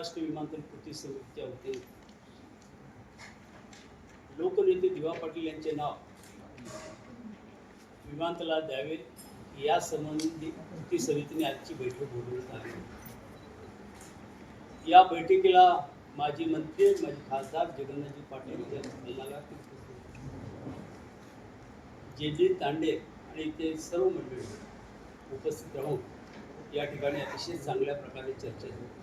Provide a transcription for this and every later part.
महाराष्ट्र विमानतळ कृती समितीच्या वतीने लोकनेते दिवा पाटील यांचे नाव विमानतळाला द्यावे या संबंधी कृती समितीने आजची बैठक बोलवण्यात आली. या बैठकीला माजी मंत्री माजी खासदार जगन्नाथजी पाटील यांना जे जे तांडे आणि ते सर्व मंडळी उपस्थित राहून या ठिकाणी अतिशय चांगल्या प्रकारे चर्चा झाली.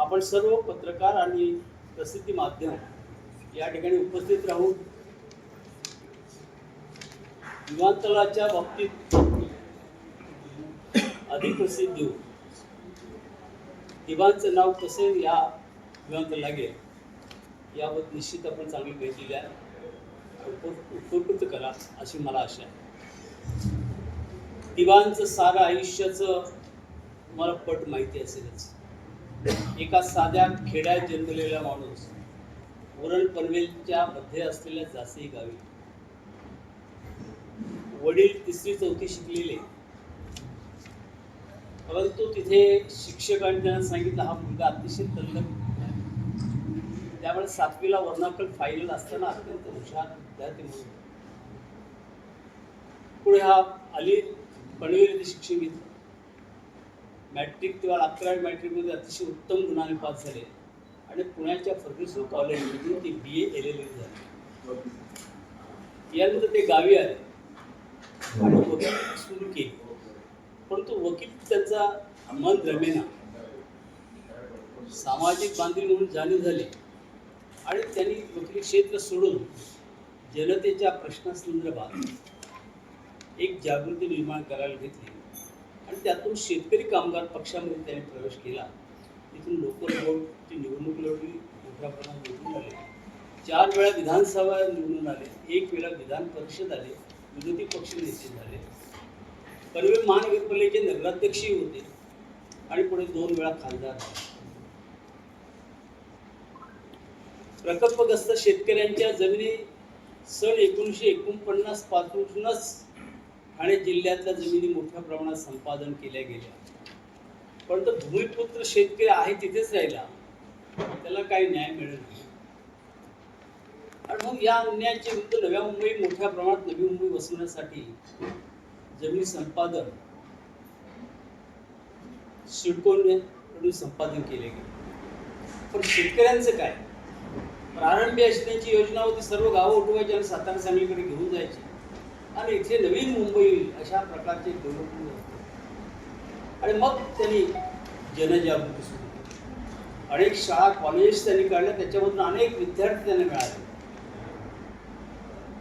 आपण सर्व पत्रकार आणि प्रसिद्धी माध्यम या ठिकाणी उपस्थित राहून विमानतळाच्या बाबतीत अधिक प्रसिद्ध देऊ. दिवांचं नाव कसे या विमानतळ लागेल याबद्दल निश्चित आपण चांगली माहिती द्या. उपकृत करा अशी मला आशा आहे. दिवांचं सारं आयुष्याचं मला पट माहिती असेलच. एका साध्या खेड्यात जन्मलेला माणूस उरण पनवेलच्या मध्ये असलेल्या जासी गावी. वडील तिसरी चौथी शिकलेले. परंतु तिथे शिक्षकांनी त्यांना सांगितलं हा मुलगा अतिशय तल्लक आहे. त्यामुळे सातवीला वर्णाकड फायनल असताना अत्यंत हुशार विद्यार्थी म्हणून. पुढे हा अली पनवेल येथे शिक्षण घेतलं मॅट्रिक किंवा अकरावी मॅट्रिकमध्ये अतिशय उत्तम गुणाने पास झाले. आणि पुण्याच्या फर्ग्युसन कॉलेजमधून ते बी ए एल एल झाले. यानंतर ते गावी आले. आणि वकील सुरू केली. परंतु वकील त्यांचा मन रमेना सामाजिक बांधील म्हणून जाणीव झाली. आणि त्यांनी वकील क्षेत्र सोडून जनतेच्या प्रश्नासंदर्भात एक जागृती निर्माण करायला घेतली. आणि त्यातून शेतकरी कामगार पक्षामध्ये त्यांनी प्रवेश केला. तिथून लोकल बोर्डची निवडणूक लढली मोठ्या प्रमाणात निवडून आले. चार वेळा विधानसभा निवडून आले एक वेळा विधान परिषद आले विरोधी पक्ष नेते झाले. पनवेल महानगरपालिकेचे नगराध्यक्षही होते आणि पुढे दोन वेळा खासदार प्रकल्पग्रस्त शेतकऱ्यांच्या जमिनी सन एकोणीसशे एकोणपन्नास पासूनच ठाणे जिल्ह्यातल्या जमिनी मोठ्या प्रमाणात संपादन केल्या गेल्या. परंतु भूमिपुत्र शेतकरी आहे तिथेच राहिला. त्याला काही न्याय मिळेल नाही. आणि मग या अन्यायाच्या विरुद्ध नव्या मुंबई मोठ्या प्रमाणात नवी मुंबई वसवण्यासाठी जमीन संपादन सिडकोने संपादन केले गेले. पण शेतकऱ्यांचं काय? प्रारंभी अशी त्यांची योजना होती सर्व गावं उठवायची आणि सातारा सांगलीकडे घेऊन जायची. आणि इथे नवीन मुंबई अशा प्रकारचे डेव्हलपमेंट होते. आणि मग त्यांनी जनजागृती सुरू केली. अनेक शाळा कॉलेज त्यांनी काढल्या त्याच्यामधून अनेक विद्यार्थी त्यांना मिळाले.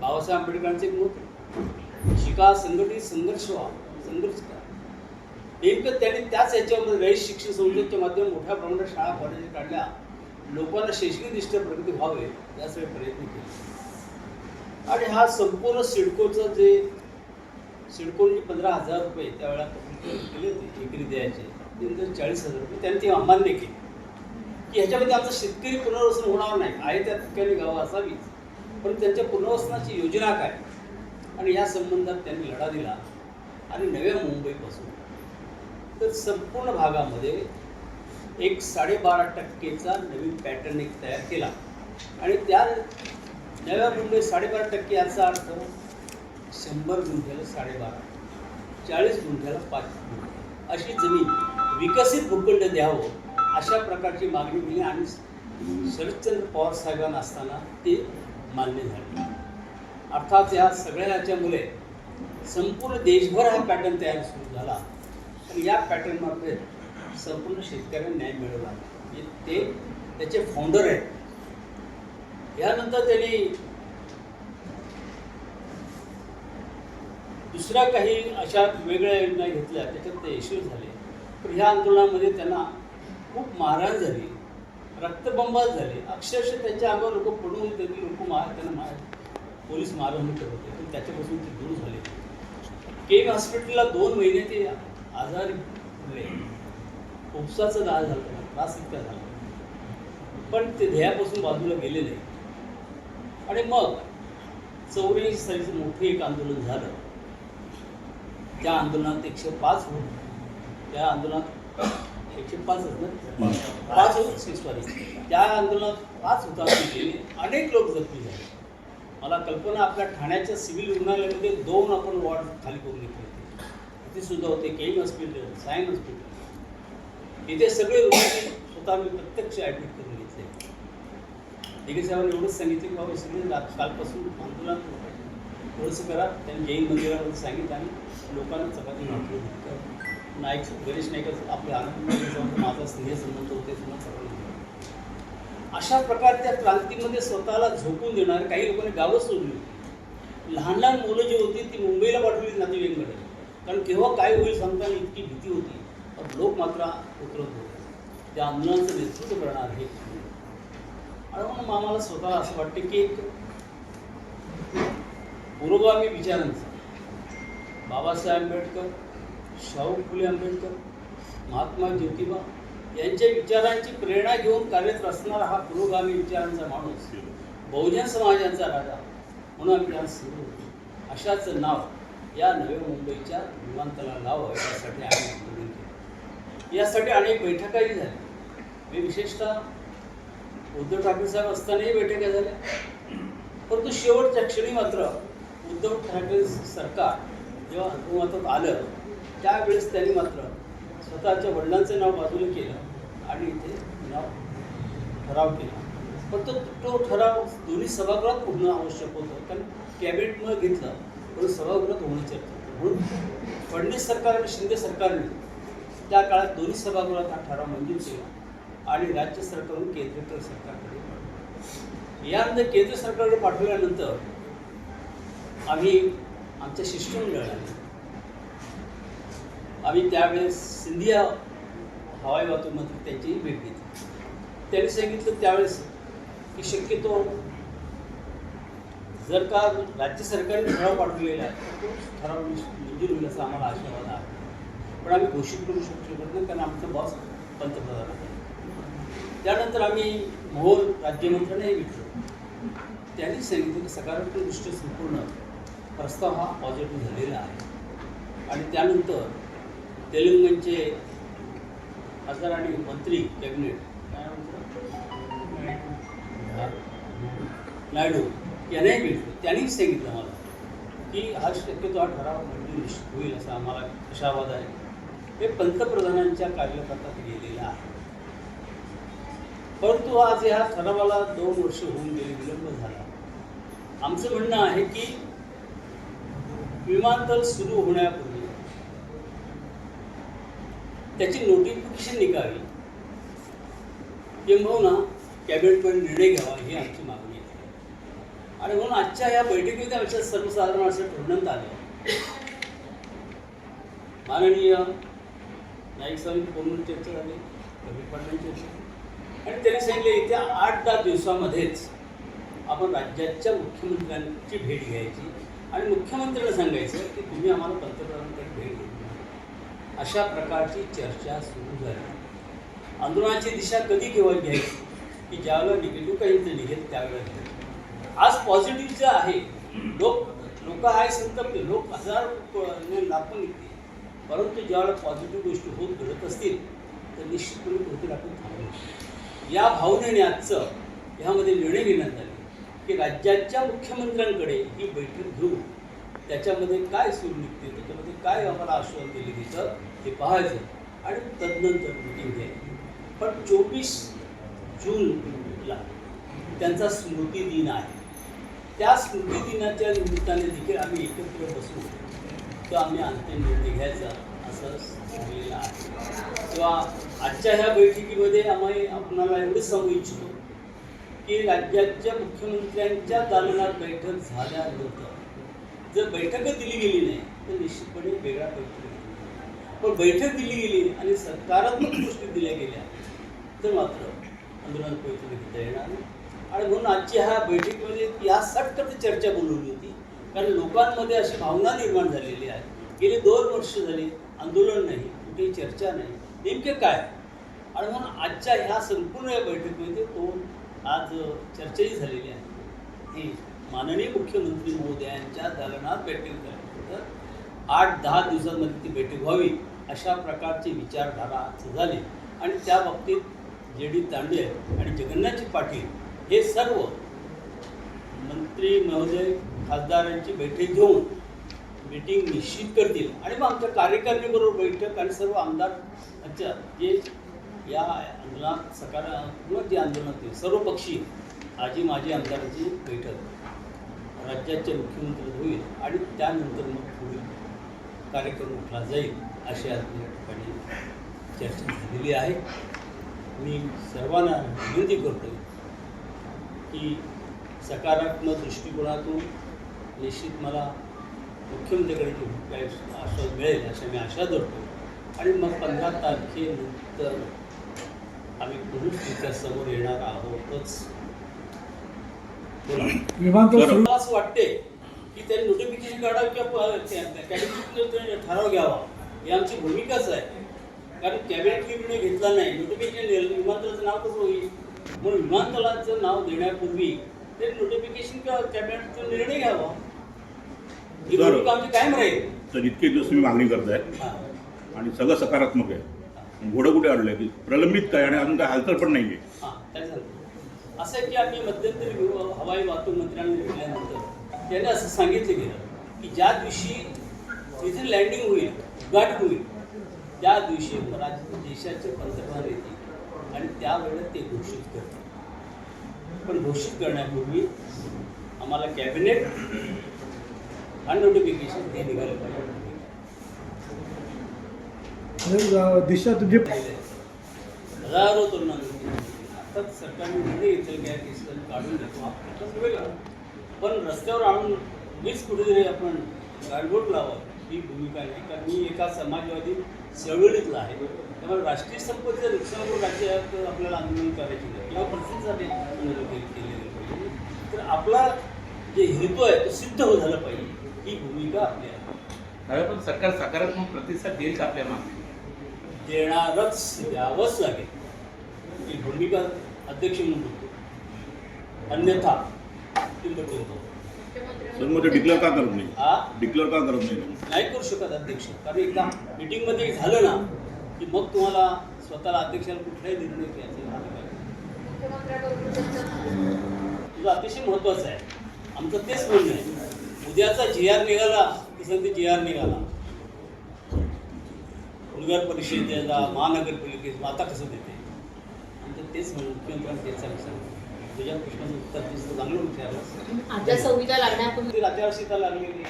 बाबासाहेब आंबेडकरांचे मत शिका संघटित संघर्ष व्हा संघर्ष करा. नेमकं त्यांनी त्याच याच्यामध्ये रयत शिक्षण संस्थेच्या माध्यमातून मोठ्या प्रमाणात शाळा कॉलेज काढल्या. लोकांना शैक्षणिकदृष्ट्या प्रगती व्हावे यासाठी प्रयत्न केले. आणि हा संपूर्ण सिडकोचं जे सिडकोने पंधरा हजार रुपये त्यावेळेला केले होते एकरी द्यायचे चाळीस हजार रुपये त्यांनी ती अमान्य केली. की ह्याच्यामध्ये आमचं शेतकरी पुनर्वसन होणार नाही आहे त्या ठिकाणी गावं असावीच पण त्यांच्या पुनर्वसनाची योजना काय? आणि या संबंधात त्यांनी लढा दिला आणि नव्या मुंबईपासून. तर संपूर्ण भागामध्ये एक साडेबारा टक्केचा नवीन पॅटर्न एक तयार केला. आणि त्या नव्या मुंबई साडेबारा टक्के याचा अर्थ शंभर गुंठ्याला साडेबारा चाळीस गुंठ्याला पाच गुंठे. अशी जमीन विकसित भूखंड द्यावं अशा प्रकारची मागणी केली आणि शरदचंद्र पवार साहेबांना असताना ते मान्य झाले. अर्थात या सगळ्या याच्यामुळे संपूर्ण देशभर हा पॅटर्न तयार सुरू झाला. आणि या पॅटर्नमध्ये संपूर्ण शेतकऱ्यांना न्याय मिळवला ते त्याचे फाउंडर आहेत. यानंतर त्यांनी दुसऱ्या काही अशा वेगळ्या योजना घेतल्या त्याच्यात ते यशस्वी झाले. पण ह्या आंदोलनामध्ये त्यांना खूप मारहाण झाली रक्तबंबाळ झाले. अक्षरशः त्यांच्या अंगावर लोक पडून त्यांनी लोक मार त्यांना मार पोलीस मारहाण करत होते. पण त्याच्यापासून ते दूर झाले. केम हॉस्पिटलला दोन महिने ते आजार पडले उपसाचा दाळ झाला त्रास इतका झाला. पण ते ध्येयापासून बाजूला गेले नाही आणि मग चौऱ्याऐंशी सालीचं मोठं एक आंदोलन झालं. त्या आंदोलनात एकशे पाच होत त्या आंदोलनात एकशे पाचच ना? पाच होत सॉरी त्या आंदोलनात पाच होता अनेक लोक जखमी झाले. मला कल्पना आपल्या ठाण्याच्या सिव्हिल रुग्णालयामध्ये दोन आपण वॉर्ड खाली करून घेतले होते. तिथे सुद्धा होते केईम हॉस्पिटल सायन हॉस्पिटल. इथे सगळे रुग्ण स्वतः मी प्रत्यक्ष ॲडमिट करून घेतले. दिघे साहेबांनी एवढंच सांगितलं की बाबा सगळे रात कालपासून आंदोलन थोडंसं करा. त्यांनी जैन मंदिरामध्ये सांगितलं आणि लोकांना चपाती वाटली नाईक गणेश नाईक आपले आनंद माझा स्नेह संबंध होते सुद्धा सगळं अशा प्रकारच्या क्रांतीमध्ये स्वतःला झोकून देणार काही लोकांनी गावं सोडली होती. लहान लहान मुलं जी होती ती मुंबईला पाठवली नातेवाईकडे कारण केव्हा काय होईल सांगताना इतकी भीती होती. पण लोक मात्र उतरत होते. त्या आंदोलनाचं नेतृत्व करणार हे आणि म्हणून आम्हाला स्वतःला असं वाटतं की एक पुरोगामी विचारांचा. बाबासाहेब आंबेडकर शाहू फुले आंबेडकर महात्मा ज्योतिबा यांच्या विचारांची प्रेरणा घेऊन कार्यरत असणारा हा पुरोगामी विचारांचा माणूस बहुजन समाजाचा राजा म्हणून आम्ही त्याला सुरू अशाच नाव या नव्या मुंबईच्या विमानतळाला लावावं यासाठी आम्ही आंदोलन केलं. यासाठी अनेक बैठकाही झाल्या मी विशेषतः उद्धव ठाकरे साहेब असतानाही बैठका झाल्या. परंतु शेवटच्या क्षणी मात्र उद्धव ठाकरे सरकार जेव्हा हुकुमातात आलं त्यावेळेस त्यांनी मात्र स्वतःच्या वडिलांचं नाव बाजूला केलं आणि इथे नाव ठराव केला. पण तो तो ठराव दोन्ही सभागृहात होणं आवश्यक होतं. कारण कॅबिनेटमुळे घेतलं पण सभागृहात होणं चर्चा म्हणून फडणवीस सरकार आणि शिंदे सरकारने त्या काळात दोन्ही सभागृहात हा ठराव मंजूर केला आणि राज्य सरकारहून केंद्र सरकारकडे पाठवला. यानंतर केंद्र सरकारकडे पाठवल्यानंतर आम्ही आमच्या शिष्टमंडळाने आम्ही त्यावेळेस सिंधिया हवाई वाहतूकमध्ये त्यांची भेट घेतली. त्यांनी सांगितलं त्यावेळेस की शक्यतो जर का राज्य सरकारने ठराव पाठवलेला आहे तर तो ठराव मंजूर होईल असा आम्हाला आशावाद आहे. पण आम्ही घोषित करू शकतो शकत नाही कारण आमचा बॉस पंतप्रधान आहे. त्यानंतर आम्ही मोहोर राज्यमंत्र्यांनाही भेटलो. त्यांनी सांगितलं की सकारात्मक दृष्ट्या संपूर्ण प्रस्ताव हा पॉझिटिव्ह झालेला आहे. आणि त्यानंतर तेलंगणचे खासदार आणि मंत्री कॅबिनेट काय म्हणतात नायडू यांनाही भेटलो. त्यांनीही सांगितलं मला की हा शक्यतो हा ठराव मंजूर निश्चित होईल असा आम्हाला आशावाद आहे. हे पंतप्रधानांच्या कार्यकर्तात गेलेलं आहे. परंतु आज ह्या ठरावाला दोन वर्ष होऊन गेले विलंब झाला. आमचं म्हणणं आहे की विमानतळ सुरू होण्यापूर्वी त्याची नोटिफिकेशन निघावी किंबहुना कॅबिनेटमध्ये निर्णय घ्यावा ही आमची मागणी आहे. आणि म्हणून आजच्या या बैठकीमध्ये आमच्या सर्वसाधारण असं ठरवण्यात आलं. माननीय नाईक साहेब फोनवर चर्चा झाली? रवी पाटलांची चर्चा आणि त्यांनी सांगितले येत्या आठ दहा दिवसामध्येच आपण राज्याच्या मुख्यमंत्र्यांची भेट घ्यायची. आणि मुख्यमंत्र्यांना सांगायचं की तुम्ही आम्हाला पंतप्रधानांकडे भेट घेतली अशा प्रकारची चर्चा सुरू झाली. आंदोलनाची दिशा कधी केव्हा घ्यायची? की ज्यावेळेला निगेटिव्ह काही ते निघेल त्यावेळेला आज पॉझिटिव्ह जे आहे लोक लोक आहे संतप्त लोक हजार लाखो निघते परंतु ज्यावेळेला पॉझिटिव्ह गोष्टी होत घडत असतील तर निश्चितपणे कुठेतरी आपण थांबू या भावनेने आजचं ह्यामध्ये निर्णय घेण्यात आले. की राज्याच्या मुख्यमंत्र्यांकडे ही बैठक घेऊन त्याच्यामध्ये काय सूर निघते त्याच्यामध्ये काय आम्हाला आश्वासन दिले तिथं हे पाहायचं. आणि तदनंतर मिटिंग घ्यायची. पण चोवीस जूनला त्यांचा स्मृती दिन आहे. त्या स्मृती दिनाच्या निमित्ताने देखील आम्ही एकत्र बसू तो आम्ही अंतिम निर्णय घ्यायचा असं सांगलेलं आहे. किंवा आजच्या ह्या बैठकीमध्ये आम्ही आपणाला एवढंच सांगू इच्छितो की राज्याच्या मुख्यमंत्र्यांच्या दालनात बैठक झाल्यानंतर जर बैठकच दिली गेली नाही तर निश्चितपणे वेगळा बैठक पण बैठक दिली गेली आणि सकारात्मक गोष्टी दिल्या गेल्या तर मात्र आंदोलन पैसे घेता येणार नाही. आणि म्हणून आजची ह्या बैठकीमध्ये यासाठी चर्चा बोलवली होती कारण लोकांमध्ये अशी भावना निर्माण झालेली आहे. गेली दोन वर्ष झाली आंदोलन नाही कुठेही चर्चा नाही. नेमके काय? आणि म्हणून आजच्या ह्या संपूर्ण या बैठकीमध्ये तो आज चर्चाही झालेली आहे. ती माननीय मुख्यमंत्री महोदयांच्या दालनात बैठक झाल्यानंतर आठ दहा दिवसांमध्ये ती बैठक व्हावी अशा प्रकारची विचारधारा आज झाली. आणि त्या बाबतीत जे डी तांडे आणि जगन्नाथजी पाटील हे सर्व मंत्री महोदय खासदारांची बैठक घेऊन मीटिंग निश्चित करतील. आणि मग आमच्या कार्यकारिणीबरोबर बैठक आणि सर्व आमदार जे या आंदोलनात सकारात्मक जे आंदोलनात सर्व पक्षी आजी माजी आमदारांची बैठक. राज्याचे मुख्यमंत्री होईल आणि त्यानंतर मग पुढील कार्यक्रम उठला जाईल अशी आज या ठिकाणी चर्चा झालेली आहे. मी सर्वांना विनंती करतो की सकारात्मक दृष्टिकोनातून निश्चित मला मुख्यमंत्र्याकडे काही आश्वास मिळेल अशा मी आशा धरतो आणि मग पंधरा तारखेनंतर आम्ही पुरुष तिच्या समोर येणार आहोतच. मला असं वाटते की त्यांनी नोटिफिकेशन काढावं किंवा ठराव घ्यावा. ही आमची भूमिकाच आहे. कारण कॅबिनेट निर्णय घेतला नाही. नोटिफिकेशन विमानतळाचं नाव कसं होईल? म्हणून विमानतळाचं नाव देण्यापूर्वी ते नोटिफिकेशन किंवा कॅबिनेटचा निर्णय घ्यावा. ही. भूमिका आमची कायम राहील. तर इतके दिवस तुम्ही मागणी करताय. हां. आणि सगळं सकारात्मक आहे. घोडं कुठे अडलं आहे प्रलंबित काय? आणि अजून काय हालचाल पण नाही आहे हां असं आहे की आम्ही मध्यंतरी हवाई वाहतूक मंत्र्यांना भेटल्यानंतर त्यांनी असं सांगितलं गेलं की ज्या दिवशी तिथे लँडिंग होईल गाठ होईल त्या दिवशी राज्य देशाचे पंतप्रधान येतील आणि त्यावेळेला ते घोषित करतील. पण घोषित करण्यापूर्वी आम्हाला कॅबिनेट आणि नोटिफिकेशन ते निघालं पाहिजे. दिशा तुझी हजारो तरुणांनी आता सरकारने निर्णय घेतले काय केसेस काढून देतो प्रश्न वेगळा पण रस्त्यावर आणून मीच कुठेतरी आपण गाडबोट लावा ही भूमिका नाही. कारण मी एका समाजवादी चळवळीतला आहे. त्यामुळे राष्ट्रीय संपत्तीचं नुकसान करून राज्यात आपल्याला आंदोलन करायची नाही. किंवा प्रतिसाद आंदोलन केले केले पाहिजे तर आपला जे हेतू आहे तो सिद्ध हो झाला पाहिजे. ही भूमिका आपली आहे. पण सरकार सकारात्मक प्रतिसाद देईल का आपल्या मागणी देणारच द्यावंच लागेल. ही भूमिका अध्यक्ष म्हणून होतो. अन्यथा डिक्लेअर का करत नाही? हा डिक्लेअर का करत नाही? नाही करू शकत अध्यक्ष. कारण एकदा मीटिंगमध्ये झालं ना की मग तुम्हाला स्वतःला अध्यक्षाला कुठलाही निर्णय घ्यायचा. तुझं अतिशय महत्त्वाचं आहे. आमचं तेच म्हणणं आहे. उद्याचा जी आर निघाला की सध्या जी आर निघाला. नगर परिषदेला महानगरपालिकेचं आता कसं देते? आमचं तेच म्हणून मुख्यमंत्र्यांनी तेच सांगितलं तुझ्या प्रश्नाचं उत्तर दिसतं चांगलं विचारलं आजच्या संविधा लागण्यापूर्वी ती आचारसंहिता लागलेली.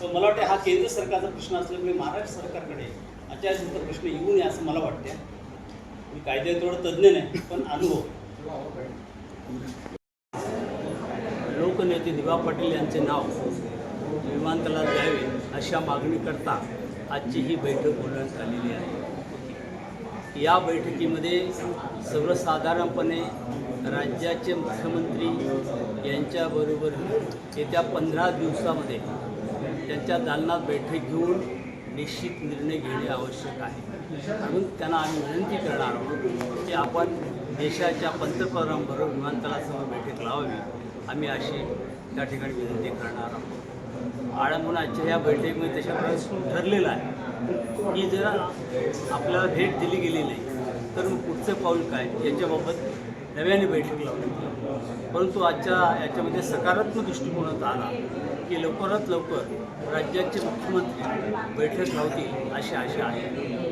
तर मला वाटतं हा केंद्र सरकारचा प्रश्न असल्यामुळे महाराष्ट्र सरकारकडे आचारसंहिता प्रश्न येऊ नये असं मला वाटतं मी कायद्यात तेवढं तज्ज्ञ नाही पण अनुभव. लोकनेते दिवा पाटील यांचे नाव विमानतळात द्यावे अशा मागणीकरता आजची ही बैठक बोलवण्यात आलेली आहे. या बैठकीमध्ये सर्वसाधारणपणे राज्याचे मुख्यमंत्री यांच्याबरोबर येत्या पंधरा दिवसामध्ये त्यांच्या दालनात बैठक घेऊन निश्चित निर्णय घेणे आवश्यक आहे. म्हणून त्यांना आम्ही विनंती करणार आहोत की आपण देशाच्या पंतप्रधानांबरोबर विमानतळासमोर बैठक लावावी. आम्ही अशी त्या ठिकाणी विनंती करणार आहोत. आणि आजच्या या बैठकीमध्ये त्याच्याप्रमाणे ठरलेलं आहे की जर आपल्याला भेट दिली गेली नाही तर मग पुढचं पाऊल काय? याच्याबाबत नव्याने बैठक लावली परंतु आजच्या याच्यामध्ये सकारात्मक दृष्टिकोनात आला की लवकरात लवकर राज्याचे मुख्यमंत्री बैठक लावतील अशी आशा आहे.